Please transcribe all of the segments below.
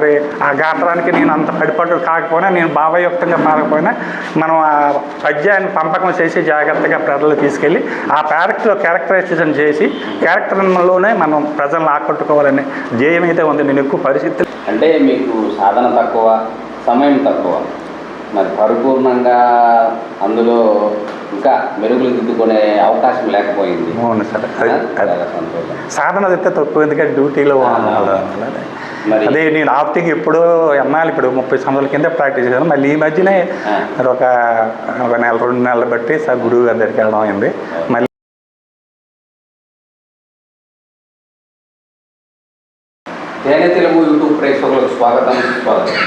మరి ఆ గాత్రానికి నేను అంత పడిపట్టు కాకపోయినా నేను భావయుక్తంగా పాడకపోయినా మనం ఆ పద్యాన్ని పంపకం చేసి జాగ్రత్తగా ప్రజలు తీసుకెళ్ళి ఆ క్యారెక్టర్ క్యారెక్టరైజేషన్ చేసి క్యారెక్టర్లోనే మనం ప్రజలను ఆకట్టుకోవాలనే ధ్యేయం అయితే ఉంది. నేను ఎక్కువ పరిస్థితి అంటే మీకు సాధన తక్కువ సమయం తక్కువ. మరి పరిపూర్ణంగా అందులో ఇంకా మెరుగులు దిద్దుకునే అవకాశం లేకపోయింది. అవును సార్. సాధన అయితే తక్కువ ఎందుకంటే డ్యూటీలో అదే నేను ఆప్టింగ్ ఎప్పుడో ఎన్నాళ్ళు ఇప్పుడు ముప్పై సంవత్సరాల కింద ప్రాక్టీస్ చేశాను. మళ్ళీ ఈ మధ్యనే ఒక ఒక నెల రెండు నెలలు బట్టి సార్ గురువు గారి దగ్గరికి వెళ్ళడం అయింది. మళ్ళీ తెలుగు యూట్యూబ్ ప్రేక్షకులకు స్వాగతం స్వాగతం.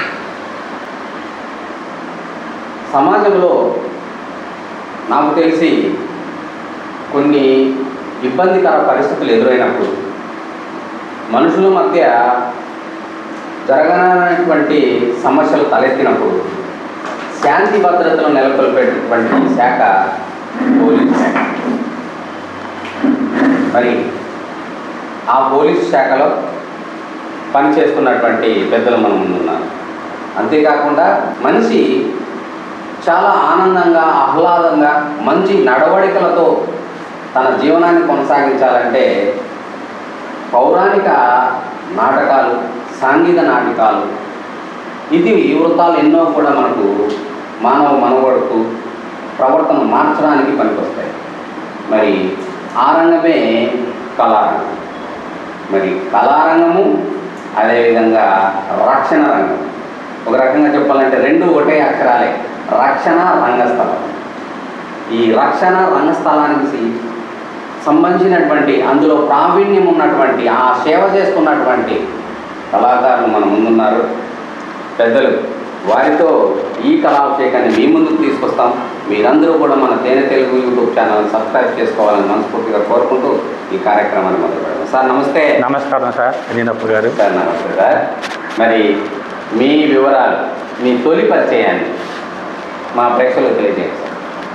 సమాజంలో నాకు తెలిసి కొన్ని ఇబ్బందికర పరిస్థితులు ఎదురైనప్పుడు మనుషుల మధ్య జరగనటువంటి సమస్యలు తలెత్తినప్పుడు శాంతి భద్రతలు నెలకొల్పేటటువంటి శాఖ పోలీస్ శాఖ. మరి ఆ పోలీస్ శాఖలో పనిచేస్తున్నటువంటి పెద్దలు మన ముందున్నారు. అంతేకాకుండా మనిషి చాలా ఆనందంగా ఆహ్లాదంగా మంచి నడవడికలతో తన జీవనాన్ని కొనసాగించాలంటే పౌరాణిక నాటకాలు సాంఘిక నాటకాలు ఇది వృత్తాలు ఎన్నో కూడా మనకు మానవ మనవడుకు ప్రవర్తన మార్చడానికి పనికొస్తాయి. మరి ఆ రంగమే కళారంగం. మరి కళారంగము అదేవిధంగా రక్షణ రంగం. ఒక రకంగా చెప్పాలంటే రెండు ఒకటే అక్షరాలే రక్షణ రంగస్థలం. ఈ రక్షణ రంగస్థలానికి సంబంధించినటువంటి అందులో ప్రావీణ్యం ఉన్నటువంటి ఆ సేవ చేస్తున్నటువంటి కళాకారులు మన ముందున్నారు. పెద్దలు వారితో ఈ కళాభిషేకాన్ని మీ ముందుకు తీసుకొస్తాం. మీరందరూ కూడా మన తేనె తెలుగు యూట్యూబ్ ఛానల్ సబ్స్క్రైబ్ చేసుకోవాలని మనస్ఫూర్తిగా కోరుకుంటూ ఈ కార్యక్రమాన్ని మొదలు పెడదాం సార్ నమస్తే. నమస్కారం సార్ అనినప్పు గారు. సార్ నమస్తే సార్. మరి మీ వివరాలు మీ తొలి పరిచయాన్ని మా ప్రేక్షకులకు తెలియజేయండి.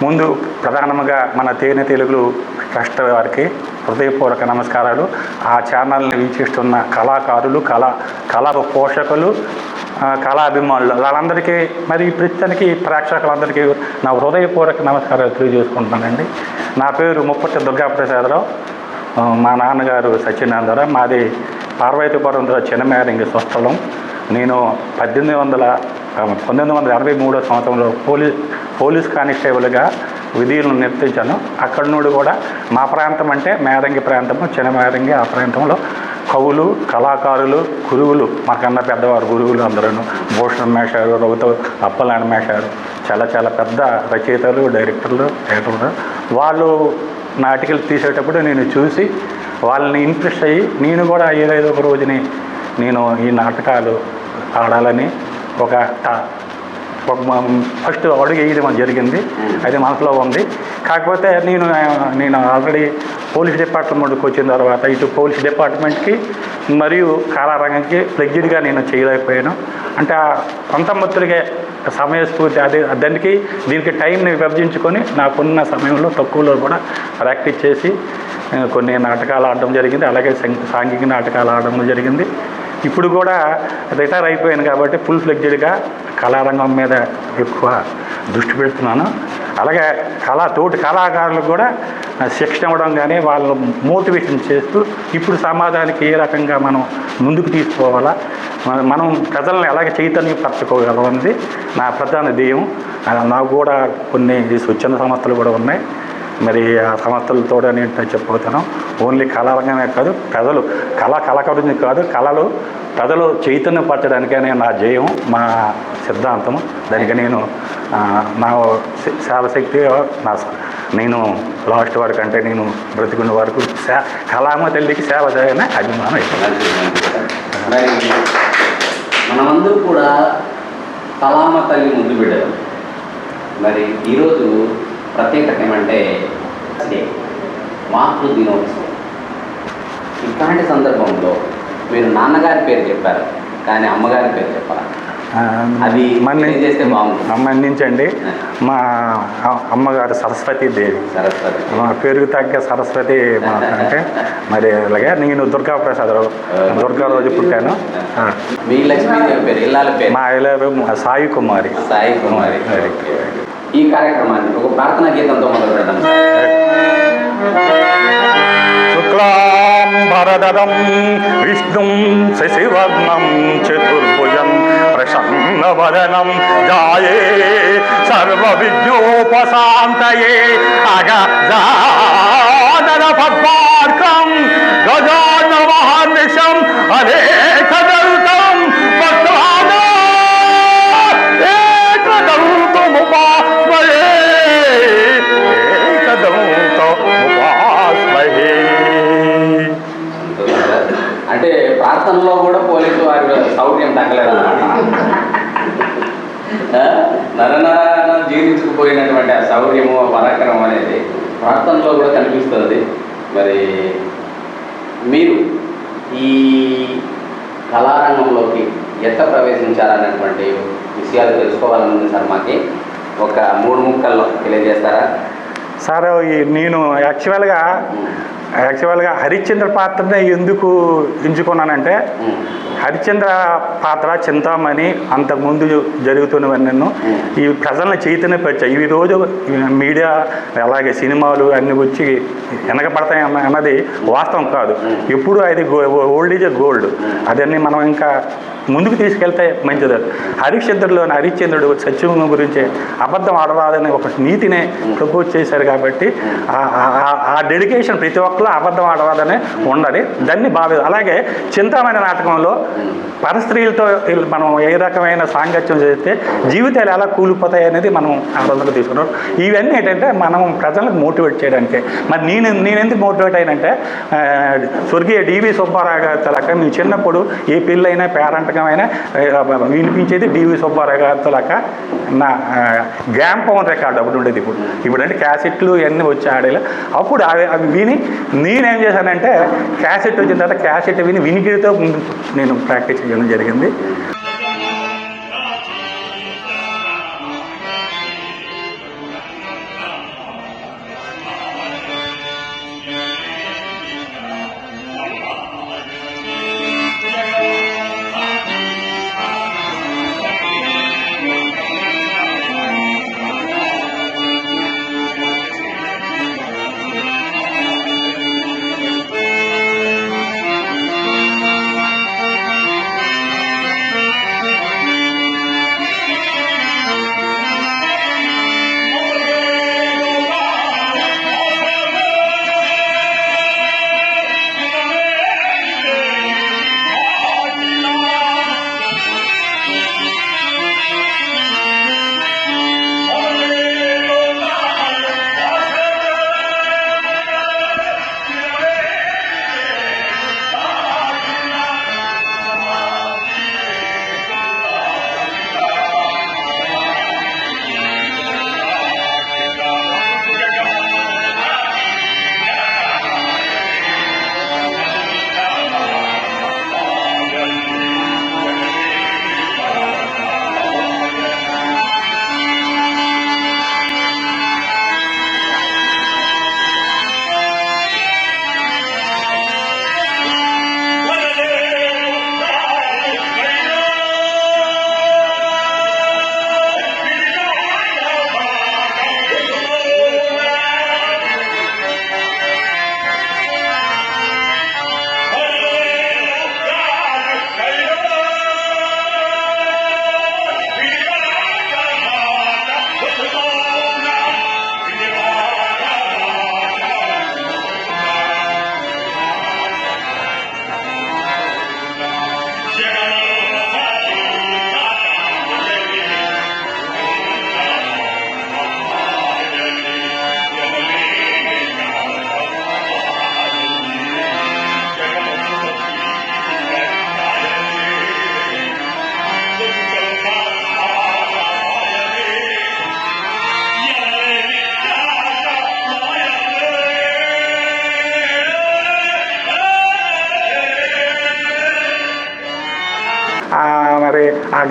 ముందు ప్రధానంగా మన తేనె తెలుగులు ట్రస్ట్ వారికి హృదయపూర్వక నమస్కారాలు. ఆ ఛానల్ని వీక్షిస్తున్న కళాకారులు కళా కళా పోషకులు కళాభిమానులు వాళ్ళందరికీ మరి ప్రస్తుతానికి ప్రేక్షకులందరికీ నా హృదయపూర్వక నమస్కారాలు తెలియజేసుకుంటున్నానండి. నా పేరు ముప్పటి దుర్గాప్రసాదరావు. మా నాన్నగారు సత్యనారాయణరావు. మాది పార్వతీపురంలో చిన్నమేరంగి స్వస్థలం. నేను పద్దెనిమిది వందల పంతొమ్మిది వందల ఎనభై మూడో సంవత్సరంలో పోలీస్ పోలీస్ కానిస్టేబుల్గా విధులను నిర్తించాను అక్కడి నుండి కూడా మా ప్రాంతం అంటే మేరంగి ప్రాంతము చిన్న మేరంగి ఆ ప్రాంతంలో కవులు కళాకారులు గురువులు మాకన్నా పెద్దవారు గురువులు అందరూ భూషణ్ మేషారు రఘుతో అప్పలాంటి మేషారు చాలా చాలా పెద్ద రచయితలు డైరెక్టర్లు థియేటర్లు వాళ్ళు నాటికలు తీసేటప్పుడు నేను చూసి వాళ్ళని ఇంట్రెస్ట్ అయ్యి నేను కూడా ఏదైదో ఒక రోజుని నేను ఈ నాటకాలు ఆడాలని ఒక ఫస్ట్ అడుగు వేయడం జరిగింది. అది మనసులో ఉంది. కాకపోతే నేను నేను ఆల్రెడీ పోలీస్ డిపార్ట్మెంట్కి వచ్చిన తర్వాత ఇటు పోలీస్ డిపార్ట్మెంట్కి మరియు కారారంగంకి ప్లగ్జిడ్గా నేను చేయలేకపోయాను. అంటే ఆ సొంతమొత్తుడిగా సమయస్ఫూర్తి అదే దానికి దీనికి టైంని విభజించుకొని నాకున్న సమయంలో తక్కువలో కూడా ప్రాక్టీస్ చేసి కొన్ని నాటకాలు ఆడడం జరిగింది. అలాగే సాంఘిక నాటకాలు ఆడడం జరిగింది. ఇప్పుడు కూడా రిటైర్ అయిపోయాను కాబట్టి ఫుల్ ఫ్లెగ్జెడ్గా కళారంగం మీద ఎక్కువ దృష్టి పెడుతున్నాను. అలాగే కళా తోటి కళాకారులకు కూడా శిక్షణ ఇవ్వడం కానీ వాళ్ళను మోటివేషన్ చేస్తూ ఇప్పుడు సమాజానికి ఏ రకంగా మనం ముందుకు తీసుకోవాలా? మన- మనం ప్రజలను ఎలాగ చైతన్యపరచుకోగలం అనేది నా ప్రధాన ధ్యేయం. నాకు కూడా కొన్ని స్వచ్ఛంద సంస్థలు కూడా ఉన్నాయి. మరి ఆ సంస్థలతో నేను చెప్పబోతున్నాం ఓన్లీ కళారంగమే కాదు ప్రజలు కళ కళాకారుని కాదు కళలు ప్రజలు చైతన్యపరచడానికనే నా జయం మా సిద్ధాంతము. దానికి నేను నా శాలశక్తి నా నేను లాస్ట్ వరకు అంటే నేను బ్రతికున్న వరకు సే కళామ తల్లికి సేవ చేయని అభిమానం మనమందరూ కూడా కళామ తల్లి ముందు బిడ్డలు మరి ఈరోజు ప్రత్యేకత ఏమంటే మాతృ దినోత్సవం ఇట్లాంటి సందర్భంలో మీరు నాన్నగారి పేరు చెప్పారు కానీ అమ్మగారి పేరు చెప్పాలి? అది మన్ని- తెలియజేస్తే బాగుంటుంది. మన్నించండి. మా అ- అమ్మగారు సరస్వతి దేవి. సరస్వతి మా పేరుకు తగ్గ సరస్వతి మా అంటే మరి అలాగే నేను దుర్గా ప్రసాదరావు దుర్గా రోజు పుట్టాను. మీ లక్ష్మీదేవి పేరు మా ఇలాగ సాయి కుమారి. సాయి కుమారి. ఈ కార్యక్రమాన్ని ఒక ప్రార్థనా గీతంతో మొదలు పెడదాం. శుక్లాం భరదరం విష్ణుం శశివర్ణం చతుర్భుజం ప్రసన్నవదనం. జాయే సర్వ విజ్ఞోపశాంతయే అగజానన పద్మార్కం గజాన అదే సౌకర్యం తగ్గలేదు. నరనరాన జీవించుకుపోయినటువంటి ఆ శౌర్యము ఆ పరాక్రమం అనేది ప్రార్థనలో కూడా కనిపిస్తుంది. మరి మీరు ఈ కళారంగంలోకి ఎట్లా ప్రవేశించాలన్నటువంటి విషయాలు తెలుసుకోవాలనుంది సార్ మాకి. ఒక మూడు ముక్కల్లో తెలియజేస్తారా? సార్ నేను యాక్చువల్గా యాక్చువల్గా హరిశ్చంద్ర పాత్రనే ఎందుకు ఎంచుకున్నానంటే ఉమ్, హరిశ్చంద్ర పాత్ర చింతామణి అంతకుముందు జరుగుతున్నవన్నీ ఈ ప్రజలను చైతన్యపరిచాయి ఈ రోజు మీడియా అలాగే సినిమాలు అన్ని వచ్చి వెనకపడతాయి అన్న- అన్నది వాస్తవం కాదు. ఎప్పుడు అది ఓల్డ్ ఈజ్ గోల్డ్. అదన్నీ మనం ఇంకా ముందుకు తీసుకెళ్తే మంచిది. హరిశ్చంద్రులోని హరిశ్చంద్రుడు సత్యం గురించి అబద్ధం ఆడరాదని ఒక నీతినే ప్రపోజ్ చేశారు కాబట్టి ఆ- డెడికేషన్ ప్రతి ఒక్కరు అబద్ధం ఆడరాదని ఉండాలి. దాన్ని భావి అలాగే చింతామణి నాటకంలో పరస్త్రీలతో మనం ఏ రకమైన సాంగత్యం చేస్తే జీవితాలు ఎలా కూలిపోతాయి అనేది మనం ఆలోచనకు తీసుకున్నాం. ఇవన్నీ ఏంటంటే మనం ప్రజలకు మోటివేట్ చేయడానికి. మరి నేను నేను ఎందుకు మోటివేట్ అయినంటే స్వర్గీయ డివి సుబ్బారావు గారి తలక నేను చిన్నప్పుడు ఏ పెళ్ళైనా పేరంటకమైనా రకమైన వినిపించేది డివి సుబ్బారావు గారితో లెక్క నా గ్యామ్ పవన్ రికార్డు అప్పుడు ఉండేది ఇప్పుడు. ఇప్పుడు అంటే క్యాసెట్లు ఇవన్నీ వచ్చి ఆడేలా అప్పుడు అవి అవి విని నేనేం చేశానంటే క్యాసెట్ వచ్చిన తర్వాత క్యాసెట్ విని వినికిడితో నేను ప్రాక్టీస్ చేయడం జరిగింది.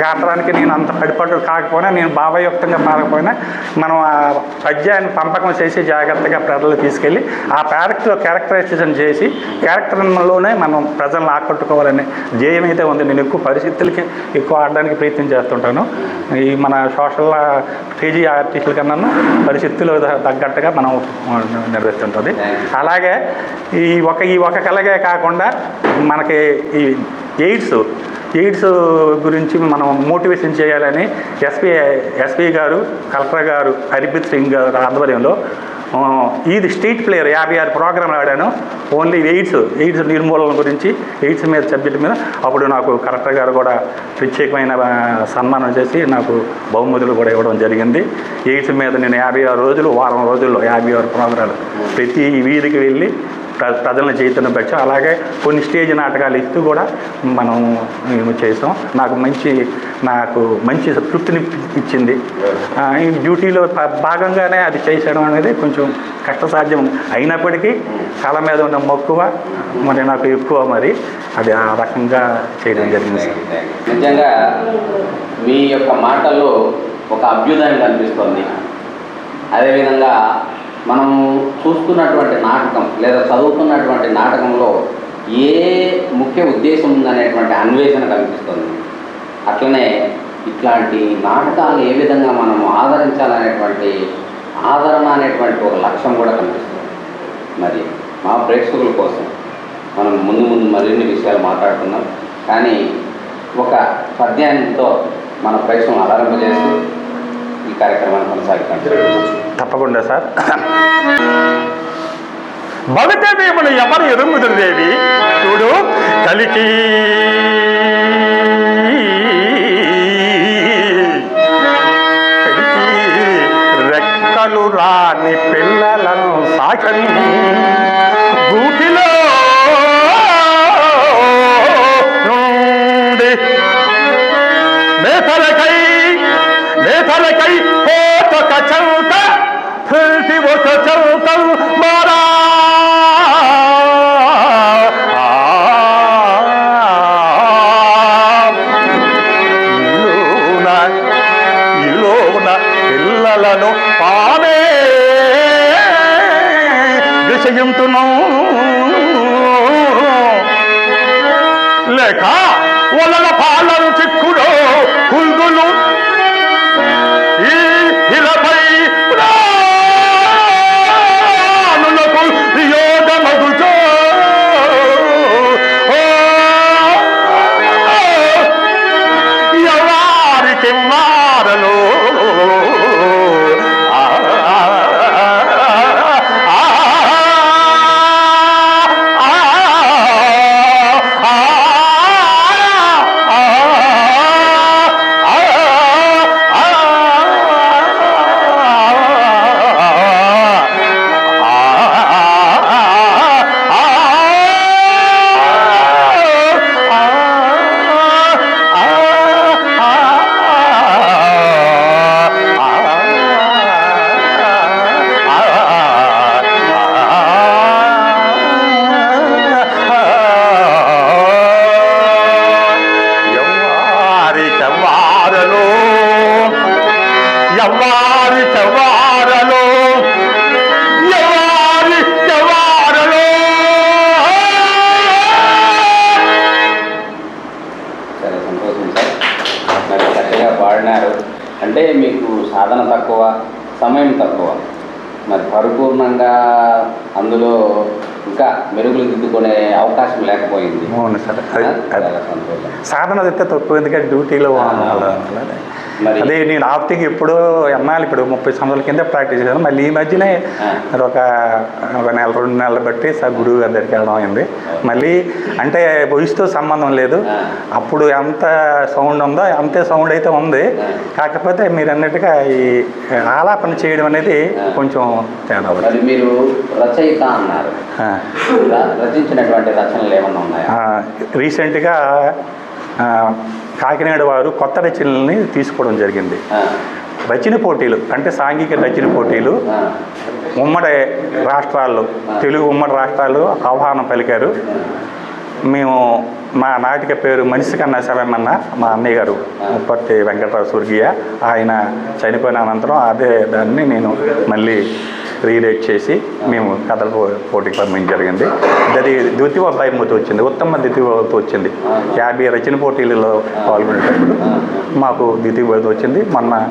ఆ నేను అంత పడిపట్టు కాకపోయినా నేను భావయుక్తంగా మారకపోయినా మనం ఆ పద్యాన్ని పంపకం చేసి జాగ్రత్తగా ప్రజలు తీసుకెళ్ళి ఆ క్యారెక్టర్ క్యారెక్టరైజేషన్ చేసి క్యారెక్టర్లోనే మనం ప్రజలను ఆకట్టుకోవాలని ధ్యేయం అయితే ఉంది. నేను ఎక్కువ పరిస్థితులకి ఎక్కువ ఆడడానికి ప్రయత్నం చేస్తుంటాను. ఈ మన సోషల్ పీజీ ఆర్టిస్టుల కన్నా పరిస్థితులు తగ్గట్టుగా మనం నిర్వహిస్తుంటుంది. అలాగే ఈ ఒక ఈ ఒక కళగే కాకుండా మనకి ఈ ఎయిడ్స్ ఎయిడ్స్ గురించి మనం మోటివేషన్ చేయాలని ఎస్పీ ఎస్పీ గారు కలెక్టర్ గారు హరిప్రీత్ సింగ్ గారు ఆధ్వర్యంలో ఇది స్ట్రీట్ ప్లేయర్ యాభై ఆరు ప్రోగ్రాంలు ఆడాను. ఓన్లీ ఎయిడ్స్ ఎయిడ్స్ నిర్మూలన గురించి ఎయిడ్స్ మీద సబ్జెక్ట్ మీద అప్పుడు నాకు కలెక్టర్ గారు కూడా ప్రత్యేకమైన సన్మానం చేసి నాకు బహుమతులు కూడా ఇవ్వడం జరిగింది. ఎయిడ్స్ మీద నేను యాభై ఆరు రోజులు వారం రోజుల్లో యాభై ఆరు ప్రోగ్రాలు ప్రతి వీధికి వెళ్ళి ప్రజలను చైతన్యం పెట్టాం అలాగే కొన్ని స్టేజ్ నాటకాలు ఇస్తూ కూడా మనం మేము చేసాం. నాకు మంచి నాకు మంచి తృప్తిని ఇచ్చింది. డ్యూటీలో భాగంగానే అది చేసేయడం అనేది కొంచెం కష్టసాధ్యం అయినప్పటికీ కళ మీద ఉన్న మక్కువ మరి నాకు ఎక్కువ మరి అది ఆ రకంగా చేయడం జరిగింది నిజంగా మీ యొక్క మాటల్లో ఒక అభ్యుదయం కనిపిస్తుంది. అదేవిధంగా మనం చూస్తున్నటువంటి నాటకం లేదా చదువుతున్నటువంటి నాటకంలో ఏ ముఖ్య ఉద్దేశం ఉందనేటువంటి అన్వేషణ కనిపిస్తుంది. అట్లనే ఇట్లాంటి నాటకాలు ఏ విధంగా మనం ఆదరించాలనేటువంటి ఆదరణ అనేటువంటి ఒక లక్ష్యం కూడా కనిపిస్తుంది. మరి మా ప్రేక్షకుల కోసం మనం ముందు ముందు మరిన్ని విషయాలు మాట్లాడుకుందాం. కానీ ఒక పద్యాంతో మన ప్రేక్షకులను ఆదరింపజేస్తూ ఈ కార్యక్రమాన్ని కొనసాగుతాం తప్పకుండా సార్. భవితవ్యములు ఎవరు ఎరుముదురుదేవి చూడు కలికి రెక్కలు రాని పిల్లలను సాకండి. పాడినారు అంటే మీకు సాధన తక్కువ సమయం తక్కువ. మరి పరిపూర్ణంగా అందులో ఇంకా మెరుగులు దిద్దుకునే అవకాశం లేకపోయింది. అవును సార్. సాధన తక్కువ ఎందుకంటే డ్యూటీలో అదే నేను ఆప్టింగ్ ఎప్పుడో ఎన్నాళ్ళు ఇప్పుడు ముప్పై సంవత్సరాల కింద ప్రాక్టీస్ చేశాను. మళ్ళీ ఈ మధ్యనే ఒక ఒక నెల రెండు నెలలు బట్టి సార్ గురువు గారి దగ్గరికి వెళ్ళడం అయింది. మళ్ళీ అంటే వయసుతో సంబంధం లేదు. అప్పుడు ఎంత సౌండ్ ఉందో అంతే సౌండ్ అయితే ఉంది. కాకపోతే మీరు అన్నట్టుగా ఈ ఆలాపన చేయడం అనేది. కొంచెం తేడా మరి రచయిత అన్నారు. రచించినటువంటి రచనలు ఏమన్నా ఉన్నాయా? రీసెంట్గా కాకినాడ వారు కొత్త రచనల్ని తీసుకోవడం జరిగింది. రచన పోటీలు అంటే సాంఘిక రచన పోటీలు ఉమ్మడి రాష్ట్రాల్లో తెలుగు ఉమ్మడి రాష్ట్రాలు ఆహ్వానం పలికారు. మేము మా నాటిక పేరు మనిషి కన్నా శవమన్న మా అన్నయ్య గారు ముప్పట్టి వెంకటరావు స్వర్గీయ ఆయన చనిపోయిన అనంతరం అదే దాన్ని నేను మళ్ళీ రీరేట్ చేసి మేము కథల పోటీకి పంపించడం జరిగింది. అది ద్వితీయ బహుమతి వచ్చింది. ఉత్తమ ద్వితీయ బహుమతి వచ్చింది. యాభై రచన పోటీలలో పాల్గొనేటప్పుడు మాకు ద్వితీయ బహుమతి వచ్చింది. మొన్న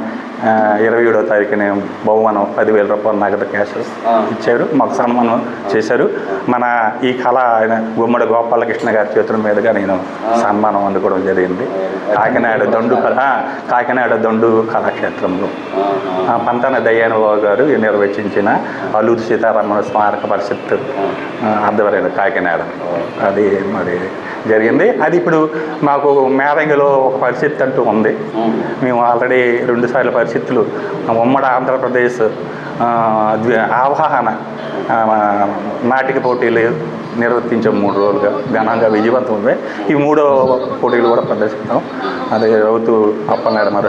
ఇరవై ఏడో తారీఖున బహుమానం పదివేల రూపాయలు నగదు క్యాష్ ఇచ్చారు. మాకు సన్మానం చేశారు. మన ఈ కళ ఆయన గుమ్మడి గోపాలకృష్ణ గారి చేతుల మీదుగా నేను సన్మానం అందుకోవడం జరిగింది. కాకినాడ దండు కళ కాకినాడ దండు కళాక్షేత్రంలో. ఆ, పంతన దయ్యానుబాబు గారు నిర్వచించిన అల్లూరు సీతారామణ స్మారక పరిషత్ ఆధ్వర్యంలో కాకినాడ. అది మరి జరిగింది. అది ఇప్పుడు మాకు మేరంగిలో ఒక పరిస్థితి అంటూ ఉంది. మేము. ఆల్రెడీ రెండుసార్లు పరిస్థితులు. ఉమ్మడి ఆంధ్రప్రదేశ్ ఆవాహన నాటిక పోటీలు నిర్వర్తించాం మూడు రోజులుగా ఘనంగా విజయవంతమే ఈ మూడో పోటీలు కూడా ప్రదర్శిస్తాం. అది రౌతు అప్పలనాడు మరి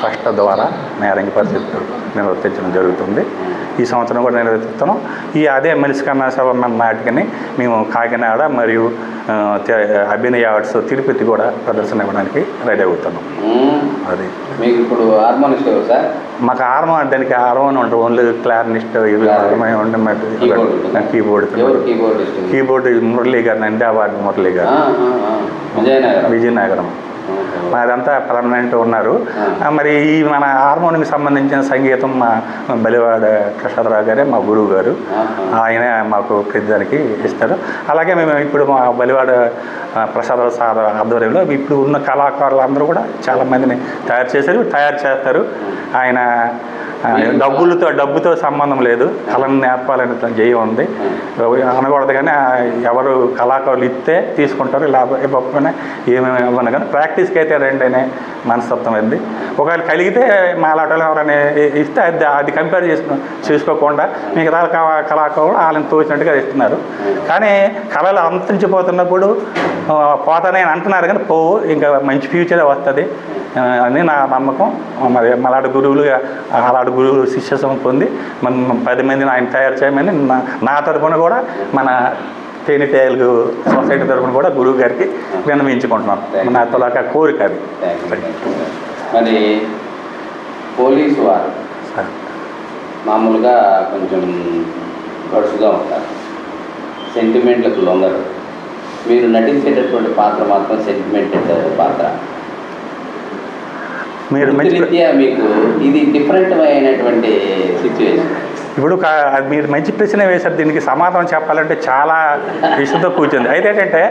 ట్రస్ట్ ద్వారా నేరంగి పరిస్థితులు నిర్వర్తించడం జరుగుతుంది. ఈ సంవత్సరం కూడా నిర్వర్తిస్తున్నాం ఈ అదే కన్నా సభ నాటికని మేము కాకినాడ మరియు అభినయ ఆర్ట్స్ తిరుపతి కూడా ప్రదర్శన ఇవ్వడానికి రెడీ అవుతున్నాం. అది. మీకు ఇప్పుడు హార్మోనిస్ట్ సార్? మాకు హార్మోన్ దానికి హార్మోన్ ఉంటుంది. Only clarinetist keyboard keyboard Murali garu Nandi award Murali గారు విజయనగరం. మాదంతా పర్మనెంట్ ఉన్నారు. మరి ఈ మన హార్మోనికి సంబంధించిన సంగీతం మా బలివాడ ప్రసాదరావు గారే మా గురువు గారు. ఆయన మాకు ప్రతిదానికి ఇస్తారు. అలాగే మేము ఇప్పుడు మా బలివాడ ప్రసాదరావు సార్ ఆధ్వర్యంలో ఇప్పుడు ఉన్న కళాకారులు అందరూ కూడా చాలా మందిని తయారు చేశారు తయారు చేస్తారు. ఆయన డబ్బులతో డబ్బుతో సంబంధం లేదు. కళను నేర్పాలని జయం ఉంది. అనకూడదు కానీ ఎవరు కళాకారులు ఇస్తే తీసుకుంటారు లేకపోతే ఇవ్వకపోయినా ఏమేమి ఇవ్వను కానీ ప్రాక్టీస్కి అయితే రండి అనే మనస్తత్వం అయింది ఒకవేళ కలిగితే మాలాటలు ఎవరైనా ఇస్తే అది అది కంపేర్ చేసుకో చేసుకోకుండా మిగతా కళాకారులు వాళ్ళని తోచినట్టుగా ఇస్తున్నారు. కానీ కళలు అంతరించిపోతున్నప్పుడు పోతానే అంటున్నారు కానీ పోవు. ఇంకా మంచి ఫ్యూచరే వస్తుంది. అని నా నమ్మకం. మరి మలాడు గురువులుగా అలాడు గురువులు శిష్యసం పొంది మన పది మందిని ఆయన తయారు చేయమని నా నా తరపున కూడా మన తేనెటేలు సొసైటీ తరపున కూడా గురువు గారికి విన్నవించుకుంటున్నాను. నా తొలక కోరిక అది. మరి పోలీసు వారు సరే. మామూలుగా కొంచెం గడుసుగా ఉంటారు. సెంటిమెంట్లకు లొంగరు. మీరు నటించేటటువంటి పాత్ర మాత్రం సెంటిమెంటెడ్ పాత్ర. మీరు మంచి మీకు ఇది డిఫరెంట్ అయినటువంటి సిచ్యువేషన్ ఇప్పుడు మీరు మంచి ప్రశ్న వేశారు. దీనికి సమాధానం చెప్పాలంటే చాలా విషయంతో కూర్చుంది. అయితే ఏంటంటే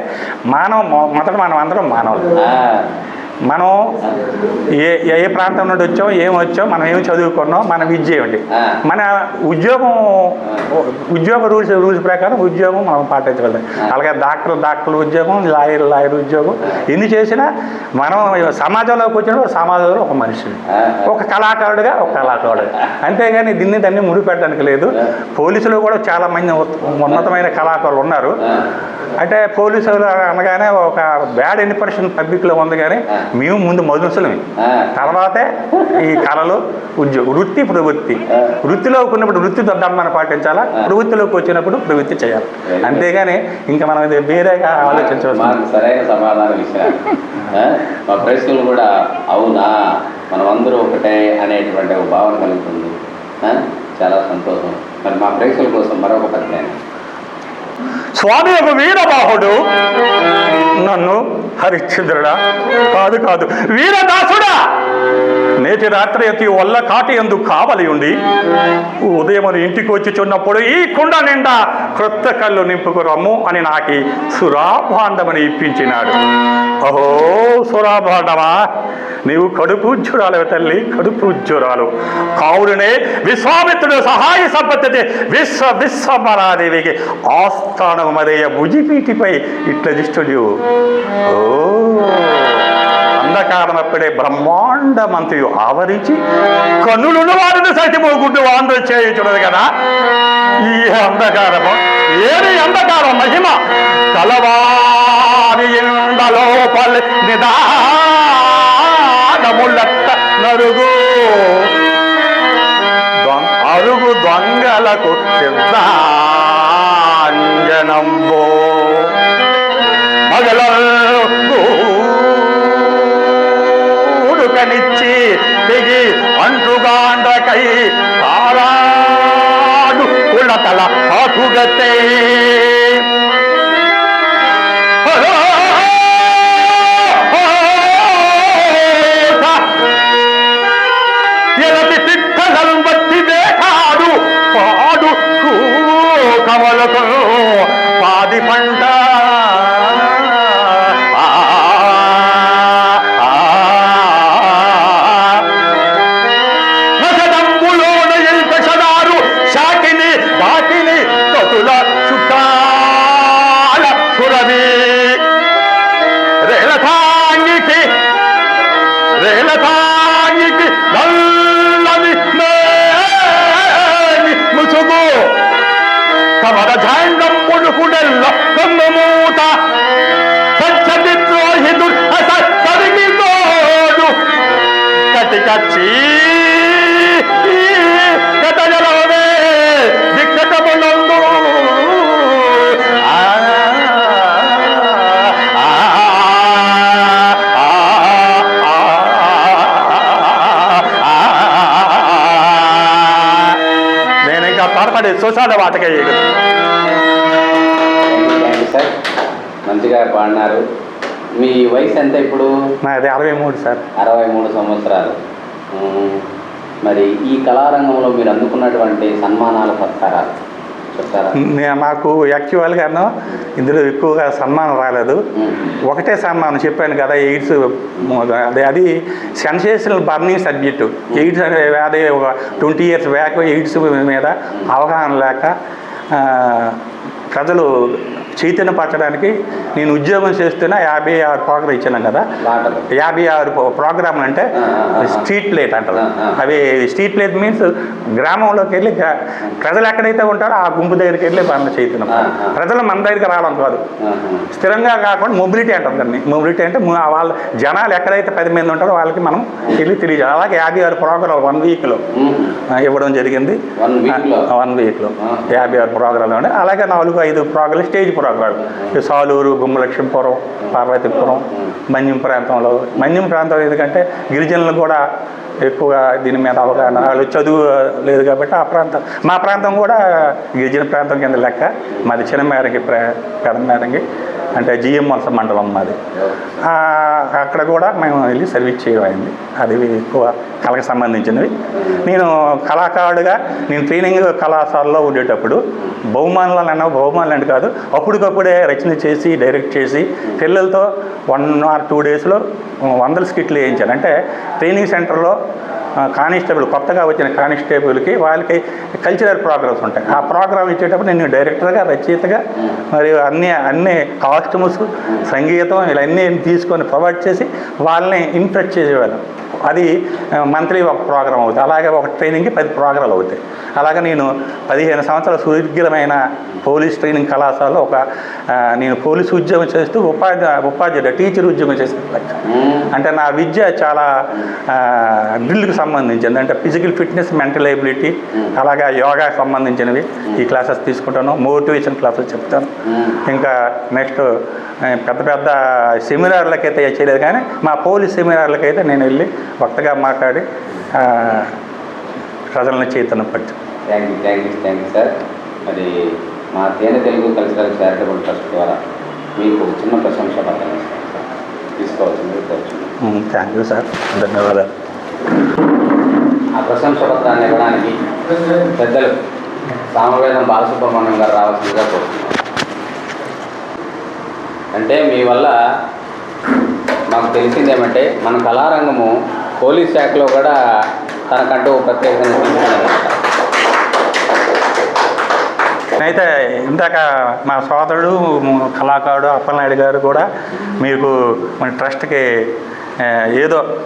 మానవ మొదట మనం అందరం మానవులు. మనం ఏ ఏ ప్రాంతం నుండి వచ్చాం ఏం వచ్చాం మనం ఏం చదువుకున్నాం మన విద్య ఏమిటి. మన ఉద్యోగం ఉద్యోగ రూల్స్ రూల్స్ ప్రకారం ఉద్యోగం మనం పాటించగలం. అలాగే డాక్టర్ డాక్టర్ ఉద్యోగం లాయర్ లాయర్ ఉద్యోగం. ఎన్ని చేసినా మనం సమాజంలోకి వచ్చినప్పుడు సమాజంలో ఒక మనిషి ఒక కళాకారుడిగా ఒక కళాకారుడు. అంతేగాని దీన్ని దాన్ని ముడిపెట్టడానికి లేదు. పోలీసులు కూడా చాలా మంది ఉత్- ఉన్నతమైన కళాకారులు ఉన్నారు. అంటే పోలీసులు అనగానే ఒక బ్యాడ్ ఇంప్రెషన్ పబ్లిక్లో ఉంది కానీ మేము ముందు మధుసులమే. తర్వాతే ఈ కళలు ఉద్యోగం వృత్తి ప్రవృత్తి. వృత్తిలోకి ఉన్నప్పుడు వృత్తి ధర్మాన్ని పాటించాలా? ప్రవృత్తిలోకి వచ్చినప్పుడు ప్రవృత్తి చేయాలి. అంతేగాని ఇంకా మనం ఇది వేరేగా ఆలోచించవచ్చు సరైన సమాధానం ఆ? మా ప్రశ్నలు కూడా అవునా? మనం అందరూ ఒకటే అనేటువంటి ఒక భావన కలుగుతుంది? చాలా సంతోషం. మరి మా ప్రేక్షకుల కోసం మరొక పత్రిక స్వామి ఒక వీరబాహుడు. నన్ను హరిశ్చంద్రుడా. కాదు కాదు. వీరదాసుడా! నేటి రాత్రి అతి వల్ల కాటి ఎందు కావలి ఉండి ఉదయం ఇంటికి వచ్చి చున్నప్పుడు ఈ కుండ నిండా క్రొత్త కళ్ళు నింపుకురమ్ము అని నాకి సురాభాండమని ఇప్పించినాడు. అహో సురాభాండమా నీవు కడుపు ఉజ్జురాలు తల్లి కడుపు ఉజ్జురాలు కావులనే విశ్వామిత్రుడు సహాయ సంపత్తి విశ్వ విశ్వమరాదేవికి ఆస్థానం మరేయ భుజిపీటిపై ఇట్ల దిష్టుడు ఓ అంధకారమప్పుడే బ్రహ్మాండమంతయు ఆవరించి కన్నులున్న వారిని సైతమోగుంటూ ఆంధ్ర చేయుచున్నది కదా. ఈ అంధకారము ఏది అంధకార మహిమ? కలవారి లోపల నిదానములట్ట నరుగు. అరుగు దొంగలకు సిద్ధాంజనంబో కటికచ్చి కటజలవే దిక్కటమునందు ఆ నేను ఇంకా పాడపడే చూసాడు వాటకే సార్ మంచిగా పాడినారు మీ వయసు ఎంత ఇప్పుడు నాది అరవై మూడు సార్ అరవై మూడు సంవత్సరాలు మరి ఈ కళారంగంలో మీరు అందుకున్నటువంటి సన్మానాలు సత్కారాలు నాకు యాక్చువల్గాను ఇందులో ఎక్కువగా సన్మానం రాలేదు. ఒకటే సన్మానం చెప్పాను కదా ఎయిడ్స్ అదే అది సెన్సేషనల్ బర్నింగ్ సబ్జెక్టు. ఎయిడ్స్ అనే వ్యాధి ఒక ట్వంటీ ఇయర్స్ బ్యాక్ ఎయిడ్స్ మీద అవగాహన లేక ఆ, ప్రజలు చైతన్యపరచడానికి నేను ఉద్యోగం చేస్తున్న యాభై ఆరు ప్రోగ్రాం ఇచ్చాను కదా యాభై ఆరు ప్రోగ్రాంలు అంటే. స్ట్రీట్ ప్లేట్ అంటారు. అవి స్ట్రీట్ ప్లేట్ మీన్స్ గ్రామంలోకి వెళ్ళి ప్రజలు ఎక్కడైతే ఉంటారో ఆ గుంపు దగ్గరికి వెళ్ళి పనులు చైతన్యం. ప్రజలు మన దగ్గరికి రావడం కాదు. స్థిరంగా కాకుండా మొబిలిటీ అంటారు దాన్ని మొబిలిటీ అంటే వాళ్ళ జనాలు ఎక్కడైతే పది మంది ఉంటారో వాళ్ళకి మనం వెళ్ళి తెలియజే అలాగే యాభై ఆరు ప్రోగ్రాం వన్ వీక్లో ఇవ్వడం జరిగింది? వన్ వీక్లో. యాభై ఆరు ప్రోగ్రాంలు అలాగే నాలుగు ఐదు ప్రోగ్రాలు స్టేజ్ ప్రోగ్రాలు ఈ సాలూరు గుమ్మలక్ష్మీపురం పార్వతీపురం మన్యం ప్రాంతంలో. మన్యం ప్రాంతం ఎందుకంటే గిరిజనులు కూడా ఎక్కువగా దీని మీద అవగాహన. వాళ్ళు చదువు లేదు కాబట్టి ఆ ప్రాంతం మా ప్రాంతం కూడా గిరిజన ప్రాంతం కింద లెక్క. మాది చిన్నమేరంగి ప్ర పెదమేరంగి అంటే జిఎం వలస మండలం మాది. అక్కడ కూడా మేము వెళ్ళి సర్వీస్ చేయడం అయింది. అది ఎక్కువ కళకు సంబంధించినవి. నేను కళాకారుడుగా నేను ట్రైనింగ్ కళాశాలలో ఉండేటప్పుడు బహుమానాలు అన్న బహుమానాలు అంటే కాదు అప్పటికప్పుడే రచన చేసి డైరెక్ట్ చేసి పిల్లలతో వన్ ఆర్ టూ డేస్లో వందల స్కిట్లు వేయించాను. అంటే ట్రైనింగ్ సెంటర్లో Thank you. కానిస్టేబుల్ కొత్తగా వచ్చిన కానిస్టేబుల్కి వాళ్ళకి కల్చరల్ ప్రోగ్రామ్స్ ఉంటాయి. ఆ ప్రోగ్రామ్ ఇచ్చేటప్పుడు నేను డైరెక్టర్గా రచయితగా మరియు అన్ని అన్ని కాస్ట్యూమ్స్ సంగీతం ఇవన్నీ తీసుకొని ప్రొవైడ్ చేసి వాళ్ళని ఇంప్రెస్ చేసేవాళ్ళం. అది మంత్లీ ఒక ప్రోగ్రామ్ అవుతుంది. అలాగే ఒక ట్రైనింగ్కి పది ప్రోగ్రాలు అవుతాయి. అలాగే నేను పదిహేను సంవత్సరాల సుదీర్ఘమైన పోలీస్ ట్రైనింగ్ కళాశాలలో ఒక నేను పోలీస్ ఉద్యోగం చేస్తూ ఉపాధ్యాయ ఉపాధ్యాయుడు టీచర్ ఉద్యోగం చేసిన అంటే నా విద్య చాలా డ్రిల్కి సంబంధించింది అంటే ఫిజికల్ ఫిట్నెస్ మెంటల్ ఎబిలిటీ అలాగే యోగాకి సంబంధించినవి ఈ క్లాసెస్ తీసుకుంటాను. మోటివేషన్ క్లాసెస్ చెప్తాను. ఉమ్. ఇంకా నెక్స్ట్ పెద్ద పెద్ద సెమినార్లకైతే చేయలేదు కానీ మా పోలీస్ సెమినార్లకైతే నేను వెళ్ళి వక్తగా మాట్లాడి ప్రజలను చైతన్యం పట్టి thank you thank you thank you sir మరి మా తేనె తెలుగు కల్చరల్ చారిటబుల్ ట్రస్ట్ ద్వారా మీకు చిన్న ప్రశంస పత్రం కోరుచున్నాం థ్యాంక్ యూ సార్ ధన్యవాదాలు. ప్రశంస పత్రాన్ని ఇవ్వడానికి పెద్దలు సామవేదం బాలసుబ్రహ్మణ్యం గారు రావాల్సిందిగా కోరుతున్నాం. అంటే మీ వల్ల మాకు తెలిసింది ఏమంటే మన కళారంగము పోలీస్ శాఖలో కూడా తనకంటూ ప్రత్యేకంగా అయితే ఇందాక మా సోదరుడు కళాకారుడు అప్పలనాయుడు గారు కూడా మీకు మన ట్రస్ట్కి ఏదో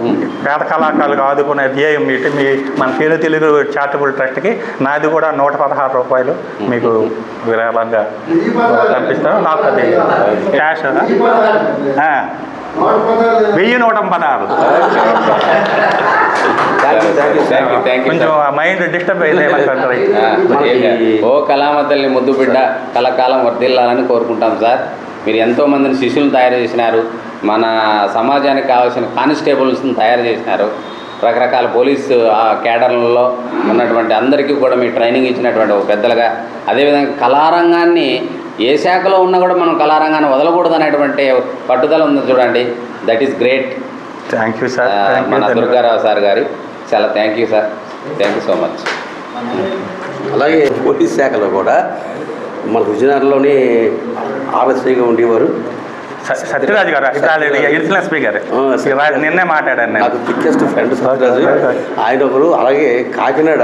పేద కళాకారులకు ఆదుకునే ధ్యేయం మీటి మీ మన పేరు తెలుగు చారిటబుల్ ట్రస్ట్కి నాది కూడా నూట పదహారు రూపాయలు మీకు విరాళంగా పంపిస్తాను నాకు అది క్యాష్ వెయ్యి నూట పదహారు. కొంచెం. మైండ్ డిస్టర్బ్ కాదు. ఓ కళామ తల్లి ముద్దు బిడ్డ కలకాలం వర్దిల్లాలని కోరుకుంటాం సార్. మీరు ఎంతోమందిని శిష్యులను తయారు చేసినారు. మన సమాజానికి కావాల్సిన కానిస్టేబుల్స్ని తయారు చేసినారు. రకరకాల పోలీసు ఆ కేడర్లలో ఉన్నటువంటి అందరికీ కూడా మీరు ట్రైనింగ్ ఇచ్చినటువంటి ఒక పెద్దలుగా. అదేవిధంగా కళారంగాన్ని ఏ శాఖలో ఉన్నా కూడా మనం కళారంగాన్ని వదలకూడదు అనేటువంటి పట్టుదల ఉంది చూడండి. That is great thank you sir మన దుర్గారావు సార్ గారు చాలా thank you sir thank you so much అలాగే పోలీస్ శాఖలో కూడా మన విజయనగరంలోని ఆర్ఎస్ఐగా ఉండేవారు. సత్యరాజు గారు ఇన్సూరెన్స్ స్పీకర్. నిన్నే మాట్లాడాను నాకు థిక్కెస్ట్ ఫ్రెండ్ సత్యరాజు. ఆయన ఒకరు అలాగే కాకినాడ.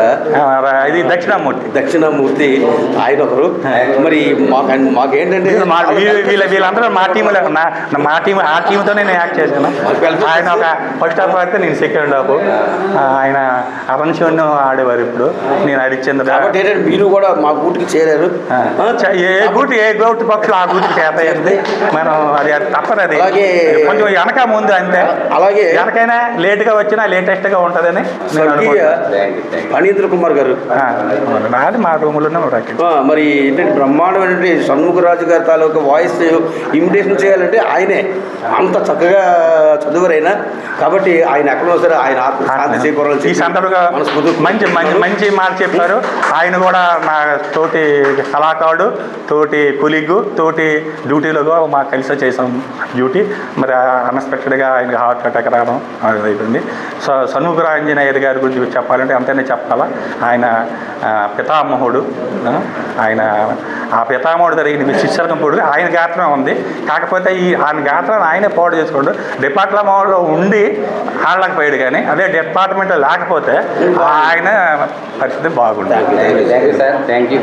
ఇది దక్షిణామూర్తి. దక్షిణామూర్తి ఆయన ఒకరు. మరి మాకు మాకేంటంటే వీళ్ళందరూ మా టీంలో మా టీం ఆ టీంతో నేను యాక్ట్ చేశాను. ఆయన ఒక ఫస్ట్ హాఫ్ ఆడితే నేను సెకండ్ హాఫ్ ఆయన అరంశన్ ఆడేవారు ఇప్పుడు. నేను హరిశ్చంద్ర కాబట్టి ఏంటంటే మీరు కూడా మా గూటికి చేరారు. ఏ గూటి ఏ గౌటి పక్షులు ఆ గూటికి చేతాయండి మనం అది అది తప్పదు అది. అలాగే- కొంచెం వెనక ముందు అంతే. అలాగే. వెనకైనా వచ్చినా ఉంటుందని స్వర్గీయ అనుకుంటున్నాను. Thank you thank you Phanindra Kumar garu నాది మా రాకెట్. ఆ, మరి ఏంటంటే బ్రహ్మాండమైనటువంటి షణ్ముఖరాజు గారి తాలూకా వాయిస్ ఇమిటేషన్ చేయాలంటే ఆయనే. అంత చక్కగా చదువురైనా. కాబట్టి ఆయన ఎక్కడో సరే ఆయన చేకూరాలని ఈ సందర్భంగా మంచి మంచి మంచి మాట చెప్పారు. ఆయన కూడా నా తోటి కళాకారుడు తోటి కులిగ్గు తోటి డ్యూటీలో కూడా మాకు కలిసి చేసాం డ్యూటీ మరి అన్ఎక్స్పెక్టెడ్గా ఆయనకి హార్ట్ అటాక్ రావడం అయిపోయింది సో సనుగుర ఆంజనేయర్ గారి గురించి చెప్పాలంటే అంతనే చెప్పాలా? ఆయన పితామహుడు ఆయన ఆ పితామహుడు జరిగిన శిష్యర్గంపుడు ఆయన గాత్రం ఉంది. కాకపోతే ఈ ఆయన గాత్రాన్ని ఆయనే పాడు చేసుకోండు డిపార్ట్మెంట్లో ఉండి ఆడలేకపోయాడు పోయాడు కానీ అదే డిపార్ట్మెంట్లో లేకపోతే ఆయన పరిస్థితి బాగుండేది. Thank you sir thank you